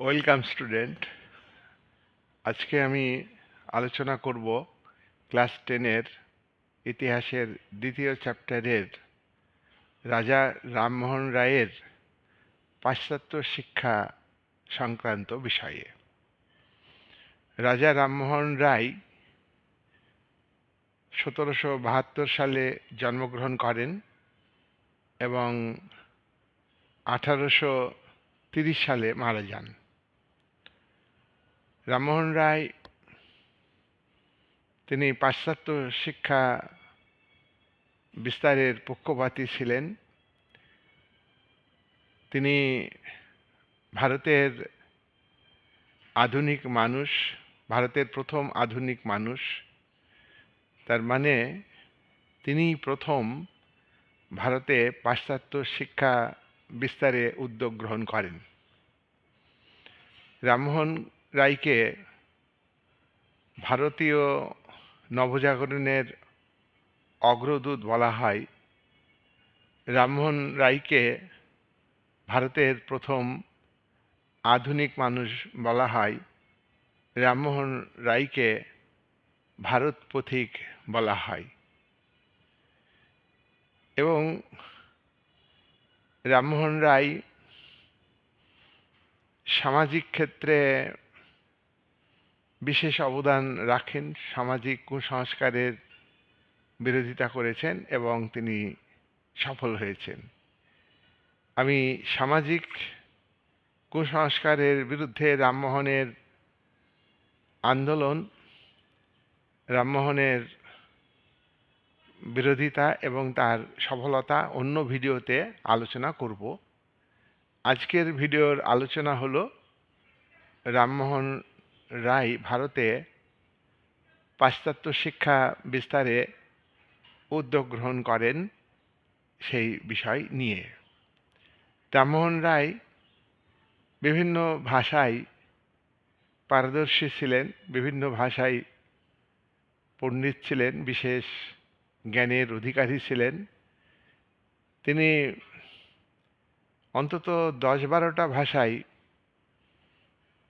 Welcome student. আজকে আমি আলোচনা করব ক্লাস টেনের ইতিহাসের দ্বিতীয় চ্যাপ্টারের। রাজা রামমোহন রায়ের পাশ্চাত্য শিক্ষা সংক্রান্ত বিষয়ে। রাজা রামমোহন রায় সতেরোশো বাহাত্তর সালে জন্মগ্রহণ করেন এবং আঠারোশো তিরিশ সালে মারা যান। রামমোহন রায়, তিনি পাশ্চাত্য শিক্ষা বিস্তারের পক্ষপাতী ছিলেন। তিনি ভারতের আধুনিক মানুষ, ভারতের প্রথম আধুনিক মানুষ। তার মানে তিনি প্রথম ভারতে পাশ্চাত্য শিক্ষা বিস্তারে উদ্যোগ গ্রহণ করেন। রামমোহন রায়কে ভারতীয় নবজাগরণের অগ্রদূত বলা হয়। রামমোহন রায়কে ভারতের প্রথম আধুনিক মানুষ বলা হয়। রামমোহন রায়কে ভারত পথিক বলা হয়। এবং রামমোহন রায় সামাজিক ক্ষেত্রে বিশেষ অবদান রাখেন, সামাজিক কুসংস্কারের বিরোধিতা করেছেন এবং তিনি সফল হয়েছেন। আমি সামাজিক কুসংস্কারের বিরুদ্ধে রামমোহনের আন্দোলন, রামমোহনের বিরোধিতা এবং তার সফলতা অন্য ভিডিওতে আলোচনা করব। আজকের ভিডিওর আলোচনা হলো রামমোহন রায় ভারতে পাশ্চাত্য শিক্ষা বিস্তারে উদ্যোগ গ্রহণ করেন সেই বিষয় নিয়ে। রামমোহন রায় বিভিন্ন ভাষায় পারদর্শী ছিলেন, বিভিন্ন ভাষায় পণ্ডিত ছিলেন, বিশেষ জ্ঞানের অধিকারী ছিলেন। তিনি অন্তত দশ বারোটা ভাষায়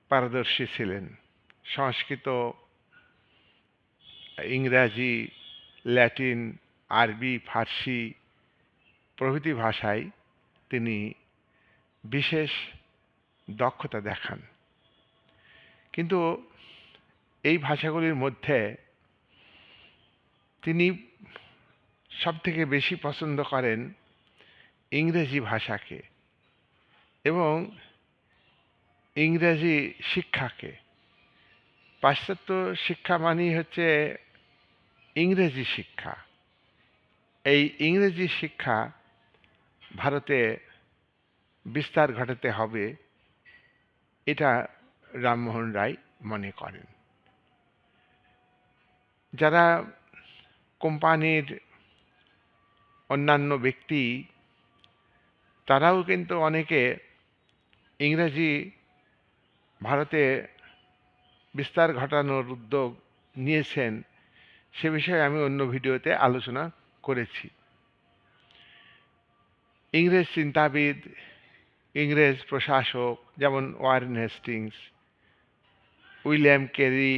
পারদর্শী ছিলেন। সংস্কৃত, ইংরাজি, ল্যাটিন, আরবি, ফার্সি প্রভৃতি ভাষায় তিনি বিশেষ দক্ষতা দেখান। কিন্তু এই ভাষাগুলির মধ্যে তিনি সবথেকে বেশি পছন্দ করেন ইংরেজি ভাষাকে এবং ইংরেজি শিক্ষাকে। পাশ্চাত্য শিক্ষা মানেই হচ্ছে ইংরেজি শিক্ষা। এই ইংরেজি শিক্ষা ভারতে বিস্তার ঘটাতে হবে, এটা রামমোহন রায় মনে করেন। যারা কোম্পানির অন্যান্য ব্যক্তি, তারাও কিন্তু অনেকে ইংরেজি ভারতে বিস্তার ঘটানোর উদ্যোগ নিয়েছেন, সে বিষয়ে আমি অন্য ভিডিওতে আলোচনা করেছি। ইংরেজ চিন্তাবিদ, ইংরেজ প্রশাসক যেমন ওয়ারেন হেস্টিংস, উইলিয়াম কেরি,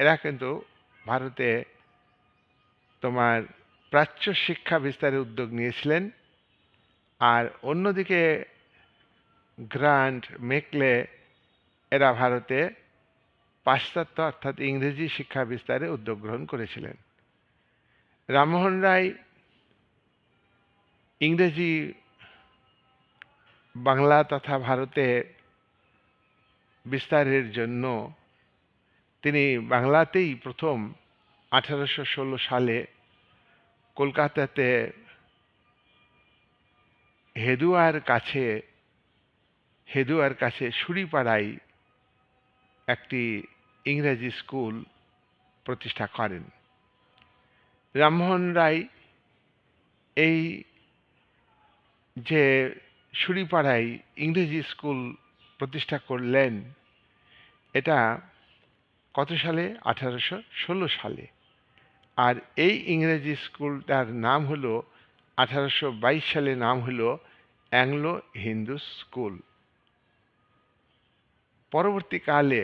এরা কিন্তু ভারতে তোমার প্রাচ্য শিক্ষা বিস্তারের উদ্যোগ নিয়েছিলেন। আর অন্যদিকে গ্রান্ট মেকলে, এরা ভারতে পাশ্চাত্য অর্থাৎ ইংরেজি শিক্ষা বিস্তারে উদ্যোগ গ্রহণ করেছিলেন। রামমোহন রায় ইংরেজি বাংলা তথা ভারতে বিস্তারের জন্য তিনি বাংলাতেই প্রথম আঠারোশো ষোলো সালে কলকাতাতে হেদুয়ার কাছে হেদুয়ার কাছে সুরিপাড়ায় একটি ইংরেজি স্কুল প্রতিষ্ঠা করেন। রামমোহন রায় এই যে সুরিপাড়ায় ইংরেজি স্কুল প্রতিষ্ঠা করলেন, এটা কত সালে? আঠারোশো ষোলো সালে। আর এই ইংরেজি স্কুলটার নাম হলো, আঠারোশো বাইশ সালে নাম হলো অ্যাংলো হিন্দু স্কুল। পরবর্তীকালে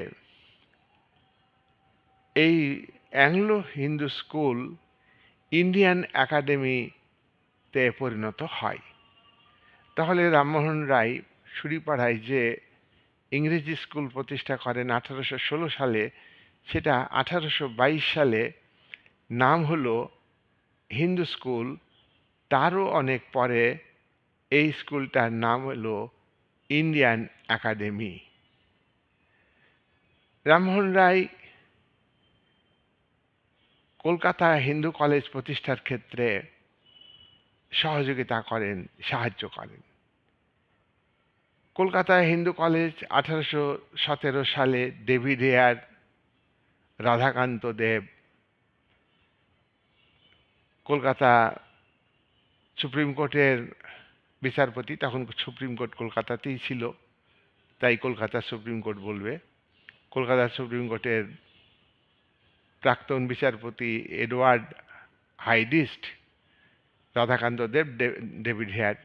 এই অ্যাংলো হিন্দু স্কুল ইন্ডিয়ান একাডেমিতে পরিণত হয়। তাহলে রামমোহন রায় সুরিপাড়ায় যে ইংরেজি স্কুল প্রতিষ্ঠা করেন আঠারোশো ষোলো সালে, সেটা আঠারোশো বাইশ সালে নাম হলো হিন্দু স্কুল তারও অনেক পরে এই স্কুলটার নাম হলো Indian academy Rammohan Roy Kolkata Hindu college প্রতিষ্ঠার ক্ষেত্রে সহযোগিতা করেন, সাহায্য করেন। কলকাতা হিন্দু কলেজ আঠারোশো সতেরো সালে David Hare Radhakanta Deb, Kolkata supreme কোর্টের বিচারপতি, তখন সুপ্রিম কোর্ট কলকাতাতেই ছিল, তাই কলকাতা সুপ্রিম কোর্ট বলবে। কলকাতা সুপ্রিম কোর্টের প্রাক্তন বিচারপতি Edward Hyde East, Radhakanta Deb David Hare,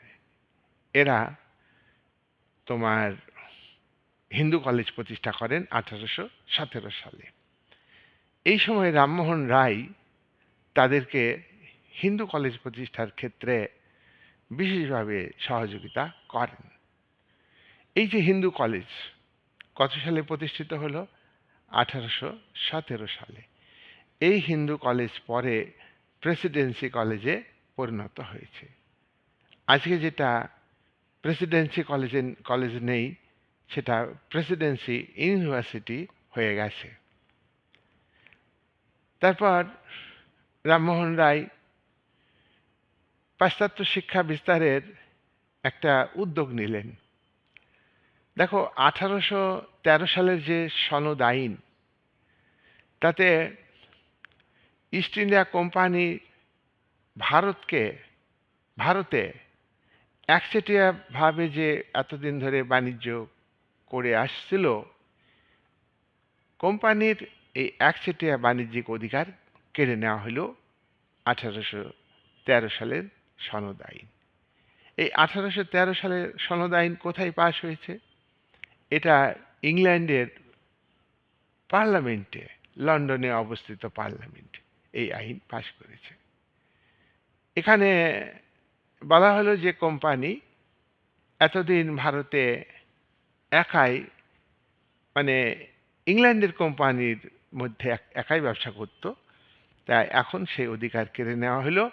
এরা তোমার হিন্দু কলেজ প্রতিষ্ঠা করেন আঠারোশো সতেরো সালে। এই সময় রামমোহন রায় তাদেরকে হিন্দু কলেজ প্রতিষ্ঠার ক্ষেত্রে বিশেষভাবে সহযোগিতা করেন। এই যে হিন্দু কলেজ, কত সালে প্রতিষ্ঠিত হলো? আঠারোশো সতেরো সালে। এই হিন্দু কলেজ পরে প্রেসিডেন্সি কলেজে পরিণত হয়েছে। আজকে যেটা প্রেসিডেন্সি কলেজে, কলেজ নেই, সেটা প্রেসিডেন্সি ইউনিভার্সিটি হয়ে গেছে। তারপর রামমোহন রায় পাশ্চাত্য শিক্ষা বিস্তারের একটা উদ্যোগ নিলেন। দেখো, আঠারোশো তেরো সালের যে সনদ আইন, তাতে ইস্ট ইন্ডিয়া কোম্পানি ভারতকে, ভারতে একচেটিয়াভাবে যে এতদিন ধরে বাণিজ্য করে আসছিল, কোম্পানির এই একচেটিয়া বাণিজ্যিক অধিকার কেড়ে নেওয়া হলো আঠারোশো তেরো সালের সনদ আইন। এই আঠারোশো তেরো সালের সনদ আইন কোথায় পাশ হয়েছে? এটা ইংল্যান্ডের পার্লামেন্টে, লন্ডনে অবস্থিত পার্লামেন্ট। এই আইন পাশ করেছে। এখানে বলা হলো যে কোম্পানি এতদিন ভারতে একাই মানে ইংল্যান্ডের কোম্পানির মধ্যে একাই ব্যবসা করত। তাই এখন সেই অধিকার কেড়ে নেওয়া হলো।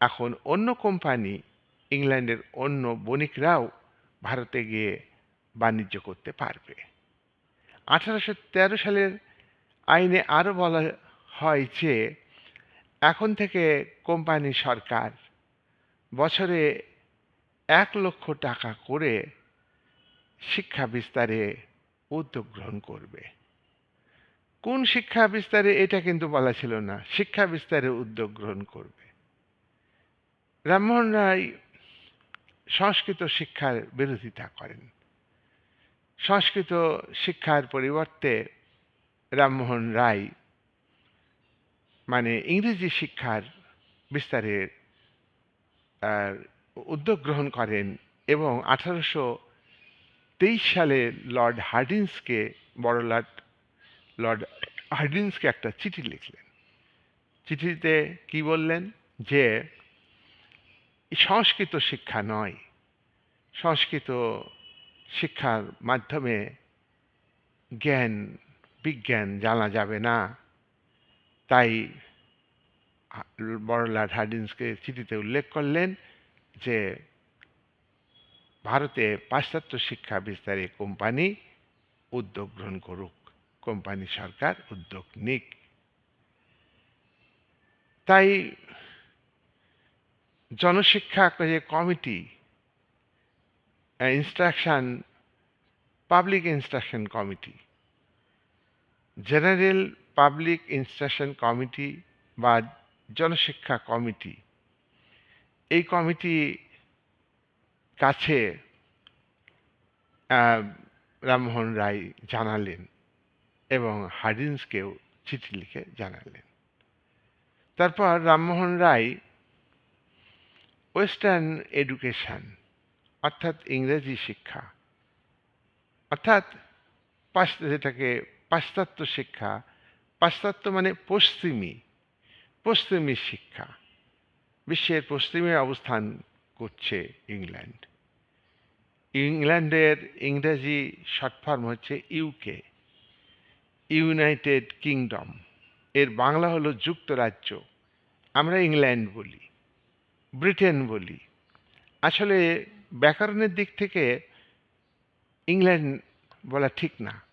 এখন অন্য কোম্পানি ইংল্যান্ডের অন্য বণিকরাও ভারতে গিয়ে বাণিজ্য করতে পারবে। আঠারোশো তেরো সালের আইনে আরও বলা হয় যে এখন থেকে কোম্পানি সরকার বছরে এক লক্ষ টাকা করে শিক্ষা বিস্তারে উদ্যোগ গ্রহণ করবে। কোন শিক্ষা বিস্তারে এটা কিন্তু বলা ছিল না, শিক্ষা বিস্তারে উদ্যোগ গ্রহণ করবে। রামমোহন রায় সংস্কৃত শিক্ষার বিরোধিতা করেন। সংস্কৃত শিক্ষার পরিবর্তে রামমোহন রায় মানে ইংরেজি শিক্ষার বিস্তারের উদ্যোগ গ্রহণ করেন এবং আঠারোশো তেইশ সালে লর্ড হার্ডিন্সকে, বড় লর্ড লর্ড হার্ডিন্সকে একটা চিঠি লিখলেন। চিঠিতে কি বললেন? যে, সংস্কৃত শিক্ষা নয়। সংস্কৃত শিক্ষার মাধ্যমে জ্ঞান, বিজ্ঞান জানা যাবে না। তাই বড়লাট হার্ডিন্সকে চিঠিতে উল্লেখ করলেন যে ভারতে পাশ্চাত্য শিক্ষা বিস্তারে কোম্পানি উদ্যোগ গ্রহণ করুক, কোম্পানি সরকার উদ্যোগ নিক। তাই জনশিক্ষা যে committee, instruction, public instruction committee, general public instruction committee বা জনশিক্ষা কমিটি এই কমিটি কাছে রামমোহন রায় জানালেন এবং হার্ডিন্সকেও চিঠি লিখে জানালেন। তারপর রামমোহন রায় ওয়েস্টার্ন এডুকেশন, অর্থাৎ ইংরেজি শিক্ষা, অর্থাৎ যেটাকে পাশ্চাত্য শিক্ষা পাশ্চাত্য মানে পশ্চিমী পশ্চিমী শিক্ষা। বিশ্বের পশ্চিমে অবস্থান করছে ইংল্যান্ড। ইংল্যান্ডের ইংরেজি শর্ট ফর্ম হচ্ছে ইউকে ইউনাইটেড কিংডম এর বাংলা হলো যুক্তরাজ্য। আমরা ইংল্যান্ড বলি, ব্রিটেন বলি। আসলে ব্যাকরণের দিক থেকে ইংল্যান্ড বলা ঠিক না।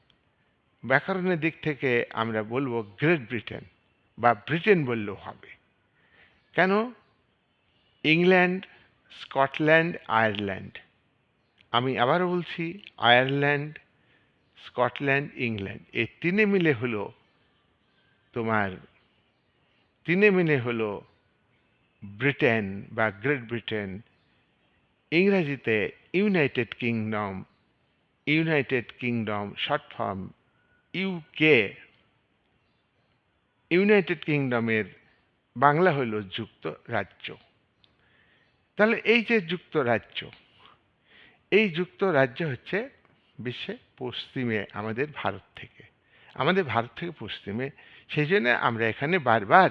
ব্যাকরণের দিক থেকে আমরা বলব গ্রেট ব্রিটেন বা ব্রিটেন বললেও হবে। কেন? England, Scotland, Ireland. আমি আবারও বলছি, আয়ারল্যান্ড, স্কটল্যান্ড, ইংল্যান্ড। এই তিনে মিলে হলো তোমার, তিনে মিলে হলো ব্রিটেন বা গ্রেট ব্রিটেন। ইংরেজিতে united kingdom united kingdom short form UK united কিংডমের Bangla হলো যুক্তরাজ্য তাহলে এই যে যুক্তরাজ্য এই যুক্তরাজ্য হচ্ছে বিশ্বে পশ্চিমে, আমাদের ভারত থেকে। আমাদের ভারত থেকে পশ্চিমে। সেই জন্য আমরা এখানে বারবার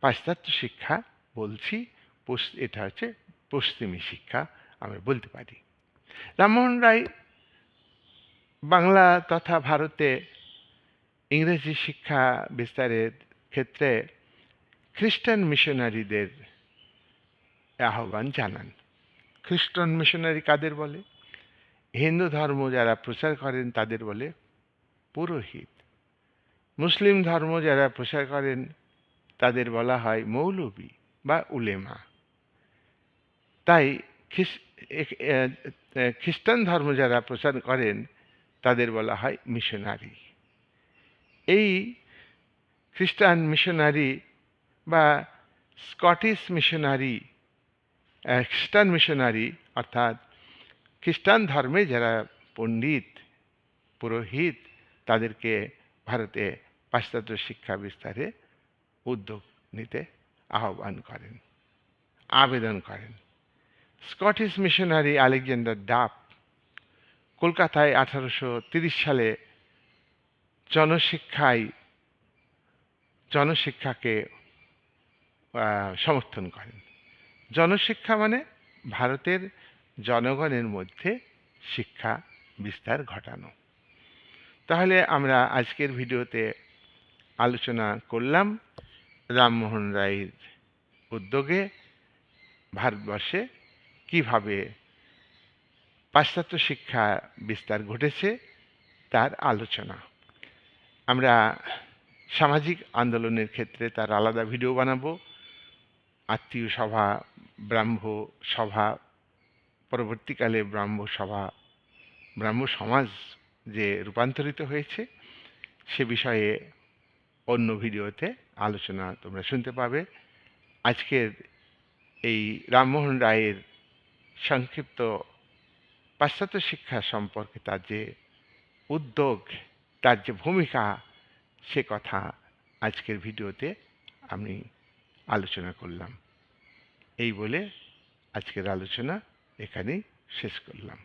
পাশ্চাত্য শিক্ষা বলছি এটা হচ্ছে পশ্চিমী শিক্ষা আমরা বলতে পারি। রামমোহন রায় বাংলা তথা ভারতে ইংরেজি শিক্ষা বিস্তারের ক্ষেত্রে খ্রিস্টান মিশনারিদের আহ্বান জানান। খ্রিস্টান মিশনারি কাদের বলে? হিন্দু ধর্ম যারা প্রচার করেন তাদের বলে পুরোহিত। মুসলিম ধর্ম যারা প্রচার করেন তাদের বলা হয় মৌলবী বা উলেমা। তাই খ্রিস্টান ধর্ম যারা প্রচার করেন তাদের বলা হয় মিশনারি। এই খ্রিস্টান মিশনারি বা স্কটিশ মিশনারি খ্রিস্টান মিশনারি অর্থাৎ খ্রিস্টান ধর্মে যারা পণ্ডিত, পুরোহিত তাদেরকে ভারতে পাশ্চাত্য শিক্ষা বিস্তারে উদ্যোগ নিতে আহ্বান করেন, আবেদন করেন। স্কটিশ মিশনারি আলেকজান্ডার ডাপ কলকাতায় আঠারোশো সালে জনশিক্ষায় জনশিক্ষাকে সমর্থন করেন। জনশিক্ষা মানে ভারতের জনগণের মধ্যে শিক্ষা বিস্তার ঘটানো। তাহলে আমরা আজকের ভিডিওতে আলোচনা করলাম রামমোহন রায়ের উদ্যোগে ভারতবর্ষে কীভাবে পাশ্চাত্য শিক্ষা বিস্তার ঘটেছে, তার আলোচনা। আমরা সামাজিক আন্দোলনের ক্ষেত্রে তার আলাদা ভিডিও বানাবো। আত্মীয় সভা, ব্রাহ্ম সভা, পরবর্তীকালে ব্রাহ্ম সভা, ব্রাহ্ম সমাজ যে রূপান্তরিত হয়েছে, সে বিষয়ে অন্য ভিডিওতে আলোচনা তোমরা শুনতে পাবে। আজকের এই রামমোহন রায়ের সংক্ষিপ্ত পাশ্চাত্য শিক্ষা সম্পর্কে তার যে উদ্যোগ তার যে ভূমিকা সে কথা আজকের ভিডিওতে আমি আলোচনা করলাম। এই বলে আজকের আলোচনা এখানেই শেষ করলাম।